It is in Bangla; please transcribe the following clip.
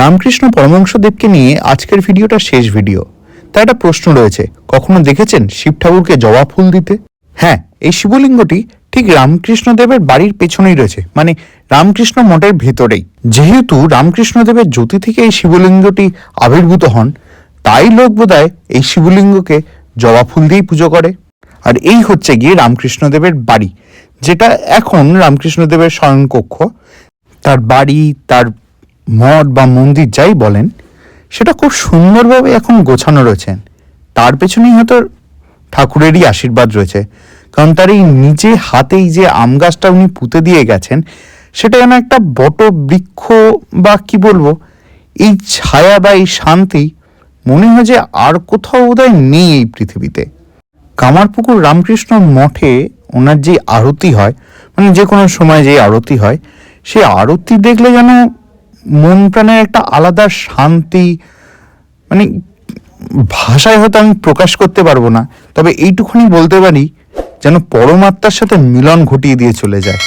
রামকৃষ্ণ পরমংশদেবকে নিয়ে আজকের ভিডিওটা শেষ ভিডিও। তা একটা প্রশ্ন রয়েছে, কখনো দেখেছেন শিব ঠাকুরকে জবা ফুল দিতে? হ্যাঁ এই শিবলিঙ্গটি ঠিক রামকৃষ্ণদেবের বাড়ির পেছনেই রয়েছে মানে রামকৃষ্ণ মঠের ভেতরেই। যেহেতু রামকৃষ্ণদেবের জ্যোতি থেকে এই শিবলিঙ্গটি আবির্ভূত হন, তাই লোক বোধহয় এই শিবলিঙ্গকে জবা ফুল দিয়েই পুজো করে। আর এই হচ্ছে গিয়ে রামকৃষ্ণদেবের বাড়ি, যেটা এখন রামকৃষ্ণদেবের শয়নকক্ষ তার বাড়ি, তার মঠ বা মন্দির যাই বলেন, সেটা খুব সুন্দরভাবে এখন গোছানো রয়েছে। তার পেছনেই হয়তো ঠাকুরেরই আশীর্বাদ রয়েছে। কারণ তার এই নিজে হাতেই যে আম গাছটা উনি পুঁতে দিয়ে গেছেন, সেটা যেন একটা বট বৃক্ষ বা কি বলব, এই ছায়া বা এই শান্তি মনে হয় যে আর কোথাও বোধহয় নেই এই পৃথিবীতে। কামারপুকুর রামকৃষ্ণ মঠে ওনার যে আরতি হয় মানে যে কোনো সময় যে আরতি হয়, সেই আরতি দেখলে যেন মন প্রাণের একটা আলাদা শান্তি মানে ভাষায় হয়তো আমি প্রকাশ করতে পারব না, তবে এইটুকুনি বলতে পারি যেন পরমাত্মার সাথে মিলন ঘটিয়ে দিয়ে চলে যায়।